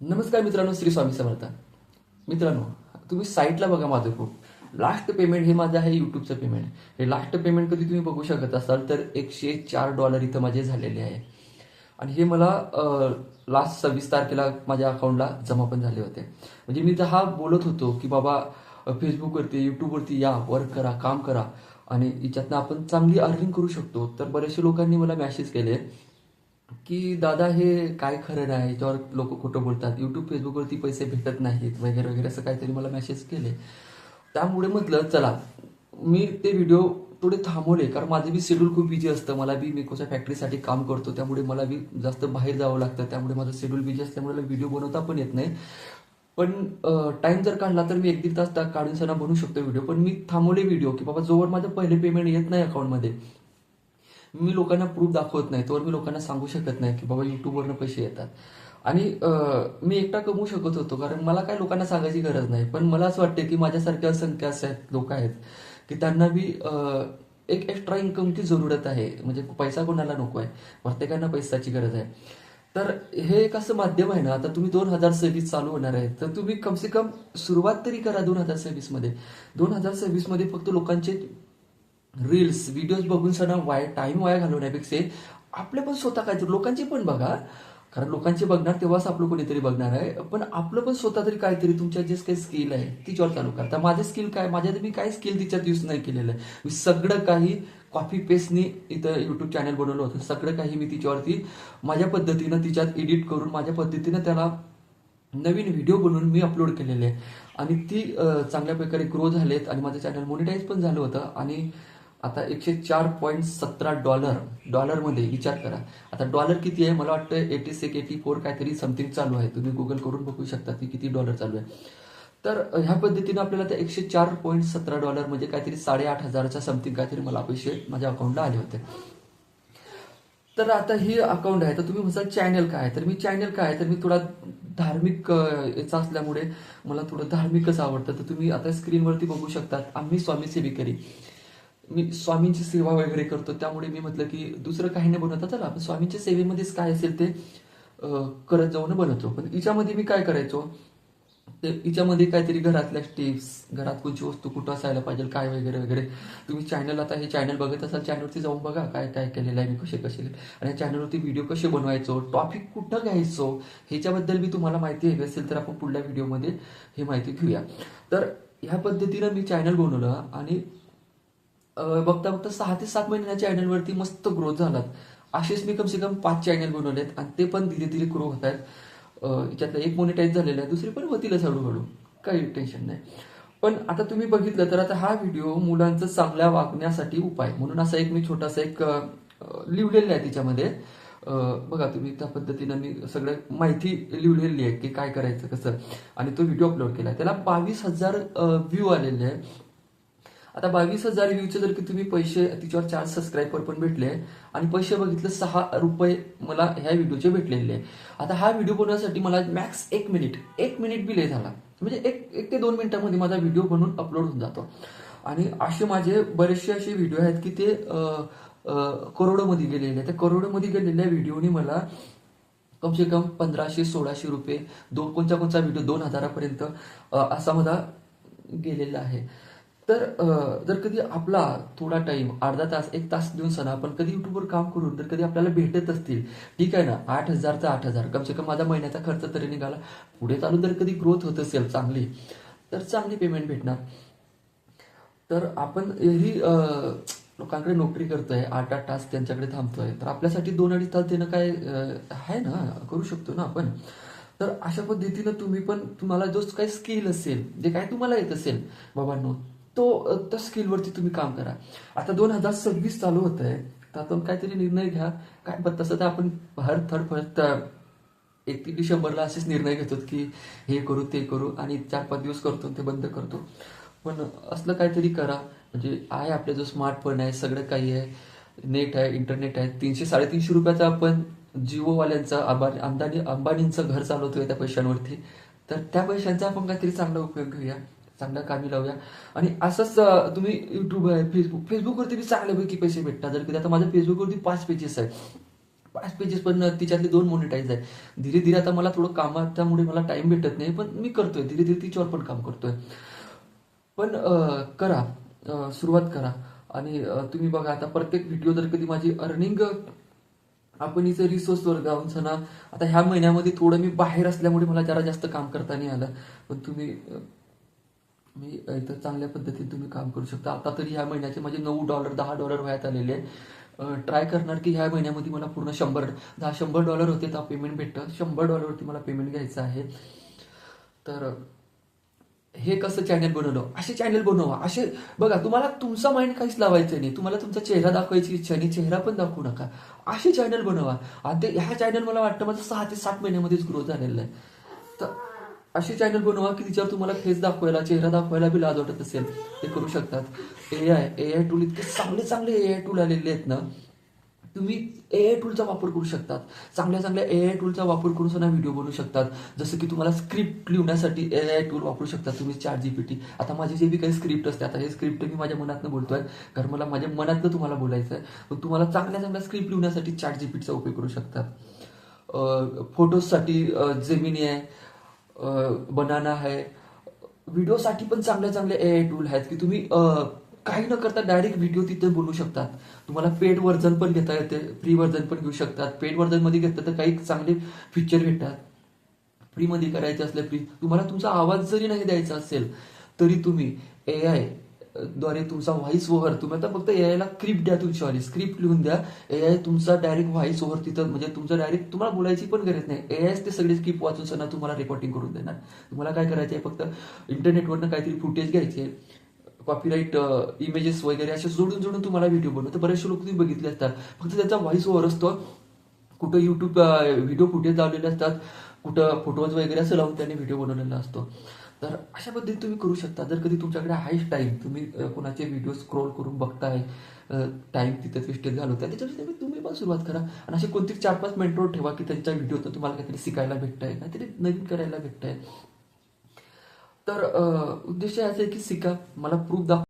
नमस्कार मित्रांनो श्री स्वामी समर्थ. मित्रांनो तुम्ही साईटला बघा माझं खूप. लास्ट पेमेंट हे माझं आहे युट्यूबचं पेमेंट हे लास्ट पेमेंट कधी तुम्ही बघू शकत असाल तर एकशे चार डॉलर इथं माझे झालेले आहे. आणि हे मला लास्ट सव्वीस तारखेला माझ्या अकाउंटला जमा पण झाले होते. म्हणजे मी तर हा बोलत होतो की बाबा फेसबुकवरती युट्यूबवरती या वर्क करा काम करा. आणि याच्यातनं आपण चांगली अर्निंग करू शकतो. तर बरेचसे लोकांनी मला मॅसेज केले की दादा हे काय खरं आहे? याच्यावर लोक खोटं बोलतात. युट्यूब फेसबुकवरती पैसे भेटत नाहीत वगैरे वगैरे असं काहीतरी मला मेसेज केले. त्यामुळे म्हटलं चला मी ते व्हिडिओ थोडे थांबवले कारण माझं बी शेड्यूल खूप बिझी असतं. मला बी मी कोणत्या फॅक्टरीसाठी काम करतो. त्यामुळे मला बी जास्त बाहेर जावं लागतं. त्यामुळे माझं शेड्यूल बिझी असल्यामुळे व्हिडिओ बनवता पण येत नाही. पण टाइम जर काढला तर मी एक दीड तास काढून सणा बनवू शकतो व्हिडिओ पण मी थांबवले व्हिडिओ की बाबा जोवर माझं पहिले पेमेंट येत नाही अकाउंटमध्ये मी लोकांना प्रूफ दाखवत नाही तर मी लोकांना सांगू शकत नाही की बाबा युट्यूबवरनं पैसे येतात. आणि मी एकटा कमवू शकत होतो कारण मला काय लोकांना सांगायची गरज नाही. पण मला असं वाटतं की माझ्यासारख्या असंख्य असे लोक आहेत की त्यांना बी एक एक्स्ट्रा इन्कमची जरूरत आहे. म्हणजे पैसा कोणाला नको आहे. प्रत्येकांना पैशाची गरज आहे. तर हे एक असं माध्यम आहे ना आता तुम्ही दोन हजार सव्वीस चालू होणार आहे तर तुम्ही कमसे कम सुरुवात तरी करा दोन हजार सव्वीसमध्ये. दोन हजार सव्वीसमध्ये फक्त लोकांचे रील्स व्हिडिओज बघून सणा वाय टाइम वाया घालवण्यापेक्षा आपले पण स्वतः काहीतरी लोकांची पण बघा. कारण लोकांचे बघणार तेव्हाच आपलं कोणीतरी बघणार आहे. पण आपलं पण स्वतः तरी काहीतरी तुमच्या जे काही स्किल आहे तिच्यावर चालू करता माझे स्किल काय? माझ्या मी काय स्किल तिच्यात यूज नाही केलेलं आहे. मी सगळं काही कॉपी पेस्टनी इथं युट्यूब चॅनल बनवलं होतं. सगळं काही मी तिच्यावरती माझ्या पद्धतीनं तिच्यात एडिट करून माझ्या पद्धतीनं त्याला नवीन व्हिडिओ बनवून मी अपलोड केलेले आहे. आणि ती चांगल्या प्रकारे ग्रो झालेत. आणि माझं चॅनल मोनिटाईज पण झालं होतं. आणि आता एकशे चार पॉईंट सतरा डॉलर डॉलरमध्ये विचार करा. आता डॉलर किती आहे? मला वाटतं एटी सिक्स एटी फोर काहीतरी समथिंग चालू आहे. तुम्ही गुगल करून बघू शकता की किती डॉलर चालू आहे. तर ह्या पद्धतीनं आपल्याला त्या एकशे चार पॉईंट सतरा डॉलर म्हणजे काहीतरी साडेआठ हजाराच्या समथिंग काहीतरी मला पैसे माझ्या अकाउंटला आले होते. तर आता ही अकाउंट आहे. तर तुम्ही म्हणाल चॅनल काय? आहे? तर मी चॅनल काय? आहे? तर मी थोडा धार्मिक याचा असल्यामुळे मला थोडं धार्मिकच आवडतं. तर तुम्ही आता स्क्रीनवरती बघू शकता आम्ही स्वामी सेविकरी. मी स्वामींची सेवा वगैरे करतो. त्यामुळे मी म्हटलं की दुसरं काही नाही बनवता. चला आपण स्वामींच्या सेवेमध्येच काय असेल ते करत जाऊन बनवतो. पण हिच्यामध्ये मी काय करायचो? ते हिच्यामध्ये काहीतरी घरातल्या टिप्स घरात कोणची वस्तू कुठं असायला पाहिजे काय वगैरे वगैरे. तुम्ही चॅनल आता हे चॅनल बघत असाल चॅनलवरती जाऊन बघा काय काय केलेलं आहे मी कसे कसे आणि या चॅनलवरती व्हिडिओ कसे बनवायचो टॉपिक कुठं घ्यायचो ह्याच्याबद्दल मी तुम्हाला माहिती हवी असेल तर आपण पुढल्या व्हिडिओमध्ये हे माहिती घेऊया. तर ह्या पद्धतीनं मी चॅनल बनवलं आणि बघता बघता सहा ते सात महिन्याच्या चॅनलवरती मस्त ग्रोथ झालात. असेच मी कमसे कम पाच चॅनल बनवलेत आणि ते पण धीरे धीरे ग्रो होत आहेत. याच्यातला एक मोनिटाईज झालेला आहे दुसरी पण होतीलच हळूहळू काही टेन्शन नाही. पण आता तुम्ही बघितलं तर आता हा व्हिडिओ मुलांचं चांगल्या वागण्यासाठी उपाय. म्हणून असा एक मी छोटासा एक अं, लिहिलेला आहे त्याच्यामध्ये बघा तुम्ही त्या पद्धतीनं मी सगळं माहिती लिहिलेली आहे की काय करायचं कसं. आणि तो व्हिडिओ अपलोड केला. त्याला बावीस हजार व्ह्यू आलेले आहे. आता बावीस हजार व्ह्यूचे जर की तुम्ही पैसे तिच्यावर चार सबस्क्रायबर पण भेटले आणि पैसे बघितले सहा रुपये मला ह्या व्हिडिओचे भेटलेले. आहे आता हा व्हिडिओ बनवण्यासाठी मला मॅक्स एक मिनिट एक मिनिट बिले झाला. म्हणजे एक एक ते दोन मिनिटांमध्ये माझा व्हिडिओ बनवून अपलोड होऊन जातो. आणि असे माझे बरेचसे असे व्हिडिओ आहेत की ते करोडोमध्ये गेलेले. आहेत त्या करोडोमध्ये गेलेल्या व्हिडिओनी मला कमसे कम पंधराशे सोळाशे रुपये दोन कोणत्या कोणता व्हिडिओ दोन हजारापर्यंत असा माझा गेलेला आहे. तर जर कधी आपला थोडा टाइम अर्धा तास एक तास देऊन सणा आपण कधी युट्यूबवर काम करून जर कधी आपल्याला भेटत असतील ठीक आहे ना आठ हजारचा आठ हजार कमसे कम माझा महिन्याचा खर्च तरी निघाला. पुढे चालून जर कधी ग्रोथ होत असेल चांगली तर चांगली पेमेंट भेटणार. तर आपण ही लोकांकडे नोकरी करतोय आठ आठ तास त्यांच्याकडे थांबतोय तर आपल्यासाठी दोन अडीच तास देणं काय आहे ना करू शकतो ना आपण. तर अशा पद्धतीनं तुम्ही पण तुम्हाला जो काही स्किल असेल जे काय तुम्हाला येत असेल बाबांनो तो त्या स्किलवरती तुम्ही काम करा. आता दोन हजार सव्वीस चालू होत आहे तर आपण काहीतरी निर्णय घ्या. काय पण तसं तर आपण हर थर्ड फर्स्ट एकतीस डिसेंबरला असेच निर्णय घेतो की हे करू ते करू आणि चार पाच दिवस करतो ते बंद करतो. पण असलं काहीतरी करा. म्हणजे आहे आपला जो स्मार्टफोन आहे सगळं काही आहे. नेट आहे इंटरनेट आहे. तीनशे साडेतीनशे रुपयाचा आपण जिओवाल्यांचा अंबानी अंबानी अंबानींचं घर चालवतोय त्या पैशांवरती. तर त्या पैशांचा आपण काहीतरी चांगला उपयोग घेऊया. चांगल्या कामी लावूया आणि असंच तुम्ही युट्यूब आहे फेसबुक फेसबुकवरती बी चांगल्यापैकी पैसे भेटतात. जर कधी आता माझ्या फेसबुकवरती पाच पेजेस आहे पाच पेजेस पण तिच्यातले दोन मोनिटाईज आहे धीरे धीरे आता मला थोडं कामाच्यामुळे मला टाईम भेटत नाही पण मी करतोय. धीरे धीरे तिच्यावर पण काम करतोय. पण करा. सुरुवात करा. आणि तुम्ही बघा आता प्रत्येक व्हिडिओ जर कधी माझी अर्निंग आपण इथं रिसोर्सवर जाऊन सणा आता ह्या महिन्यामध्ये थोडं मी बाहेर असल्यामुळे मला जरा जास्त काम करता नाही आलं. पण तुम्ही मी इतर चांगल्या पद्धतीने तुम्ही काम करू शकता. आता तरी ह्या महिन्याचे माझे नऊ डॉलर दहा डॉलर वयात आलेले आहे ट्राय करणार की ह्या महिन्यामध्ये मला पूर्ण शंभर दहा शंभर डॉलर होते तर पेमेंट भेटतं. शंभर डॉलरवरती मला पेमेंट घ्यायचं आहे. तर हे कसं चॅनल बनवलं? असे चॅनल बनवा. असे बघा तुम्हाला तुमचा माइंड काहीच लावायचं नाही. तुम्हाला तुमचा चेहरा दाखवायची इच्छा नाही. चेहरा पण दाखवू नका. असे चॅनल बनवा. आणि ते ह्या चॅनल मला वाटतं माझं सहा ते सात महिन्यामध्येच ग्रोथ झालेलं आहे. तर असे चॅनल बनवा की तिच्यावर तुम्हाला फेस दाखवायला चेहरा दाखवायला बी लाज वाटत असेल. ते करू शकतात. A I A I tool इतके चांगले चांगले ए आय टूल आलेले आहेत ना तुम्ही ए आय टूलचा वापर करू शकतात. चांगल्या चांगल्या ए आय टूलचा वापर करून सुद्धा व्हिडिओ बनवू शकतात. जसं की तुम्हाला स्क्रिप्ट लिहिण्यासाठी ए आय टूल वापरू शकतात तुम्ही चार टी आता माझी जे बी काही स्क्रिप्ट असते आता हे स्क्रिप्ट मी माझ्या मनातनं बोलतोय कारण मला माझ्या मनातनं तुम्हाला बोलायचं आहे मग तुम्हाला चांगल्या चांगल्या स्क्रिप्ट लिहिण्यासाठी चार जीपीटीचा उपयोग करू शकतात. फोटोजसाठी जेमिनी आहे. बनाना आहे. व्हिडिओसाठी पण चांगले चांगले ए आय टूल आहेत की तुम्ही काही न करता डायरेक्ट व्हिडिओ तिथे बनवू शकतात. तुम्हाला पेड व्हर्जन पण घेता येते फ्री व्हर्जन पण घेऊ शकतात. पेड वर्जनमध्ये घेतलं तर काही चांगले फीचर भेटतात. फ्रीमध्ये करायचे असले फ्री तुम्हाला तुमचा आवाज जरी नाही द्यायचा असेल तरी तुम्ही ए आय द्वारे तुमचा व्हॉइस ओव्हर तुम्ही आता फक्त ए स्क्रिप्ट द्या तुमची सॉरी स्क्रिप्ट लिहून द्या. ए आय तुमचा डायरेक्ट व्हॉइस ओव्हर तिथं म्हणजे तुमचं डायरेक्ट तुम्हाला बोलायची पण गरज नाही. ए आय ते सगळे स्क्रिप्ट वाचून सणा तुम्हाला रेकॉर्डिंग करून देणार. तुम्हाला काय करायचं आहे? फक्त इंटरनेटवरनं काहीतरी फुटेज घ्यायचे कॉपीराईट इमेजेस वगैरे असे जोडून जोडून तुम्हाला व्हिडिओ बनवतो बरेचसे लोक तुम्ही बघितले असतात. फक्त त्याचा व्हॉइस ओव्हर असतो. कुठं यूट्यूब व्हिडिओ फुटेज लावलेले असतात. कुठं फोटोज वगैरे असं लावून त्याने व्हिडिओ बनवलेला असतो. तर अशा पद्धतीने तुम्ही करू शकता. जर कधी तुमच्याकडे हायच टाईम तुम्ही कोणाचे व्हिडिओ स्क्रोल करून बघताय टाईम तिथे वेस्टेज घालवताय त्याच्यापेक्षा तुम्ही तुम्ही पण सुरुवात करा. आणि असे कोणते चार पाच मेंटोर ठेवा की त्यांच्या व्हिडिओतून तुम्हाला काहीतरी शिकायला भेटतंय काहीतरी नवीन करायला भेटतंय. तर उद्देश असा आहे की शिका. मला प्रूफ दाखवा.